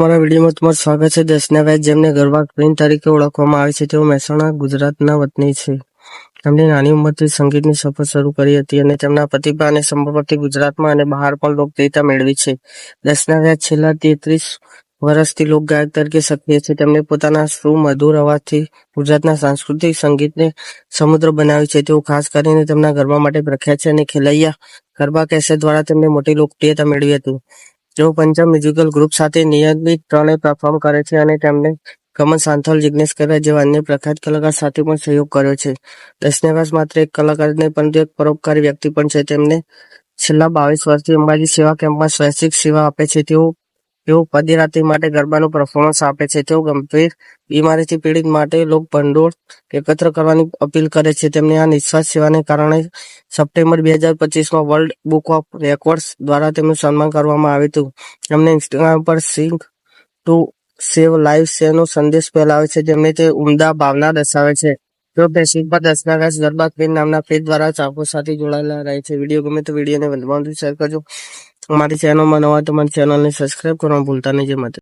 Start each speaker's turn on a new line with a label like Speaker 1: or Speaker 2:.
Speaker 1: મારા વિડીયોમાં તમારું સ્વાગત છે. દર્શના જેમને ગરબા ક્વીન તરીકે ઓળખવામાં આવે છે, તેઓ મહેસાણા ગુજરાતના વતની છે. તેમણે નાની ઉંમરથી સંગીતની સફર શરૂ કરી હતી અને તેમના પ્રતિભા અને સંભવથી ગુજરાતમાં અને બહાર પણ લોકપ્રિયતા મેળવી છે. દર્શના છેલ્લા તેત્રીસ વર્ષથી લોકગાયક તરીકે સક્રિય છે. તેમણે પોતાના સુમધુર અવાજથી ગુજરાતના સાંસ્કૃતિક સંગીતને સમુદ્ર બનાવ્યું છે. તેઓ ખાસ કરીને તેમના ગરબા માટે પ્રખ્યાત છે અને ખેલૈયા ગરબા કેસેટ દ્વારા તેમને મોટી લોકપ્રિયતા મેળવી હતી. તેઓ પંજાબ મ્યુઝિકલ ગ્રુપ સાથે નિયમિત ત્રણેય પરફોર્મ કરે છે અને તેમને કમલ સાંથલ જિગ્નેશ કરવા જેવા અન્ય પ્રખ્યાત કલાકાર સાથે પણ સહયોગ કર્યો છે. દર્શનાવાસ માત્ર એક કલાકાર જ નહીં એક પરોપકારી વ્યક્તિ પણ છે. તેમને છેલ્લા બાવીસ વર્ષથી અંબાજી સેવા કેમ્પમાં સ્વૈચ્છિક સેવા આપે છે. તેઓ તેઓ પદયાત્રી માટે ગરબાનું પરફોર્મન્સ આપે છે. તેઓ ગંભીર બીમારીથી પીડિત માટે લોક ભંડોળ એકત્ર કરવાની અપીલ કરે છે. તેમની આ નિસ્વાર્થ સેવાને કારણે સપ્ટેમ્બર બે હજાર પચીસમાં વર્લ્ડ બુક ઓફ રેકોર્ડ્સ દ્વારા તેમનું સન્માન કરવામાં આવ્યું હતું. તેમને ઇન્સ્ટાગ્રામ પર સિંગ ટુ સેવ લાઈવ સેનો સંદેશ ફેલાવે છે. જેમને તે ઉમદા ભાવના દર્શાવે છે. તો ફેસબુક પર દર્શનાકાશ ગરબા ક્વીન નામના પેજ દ્વારા ચાહકો સાથે જોડાયેલા રહે છે. વીડિયો ગમે તો વિડીયોને વધુ શેર કરજો. અમારી ચેનલમાં નવા તો મારી ચેનલને સબસ્ક્રાઈબ કરવાનું ભૂલતા નહીં. જે માટે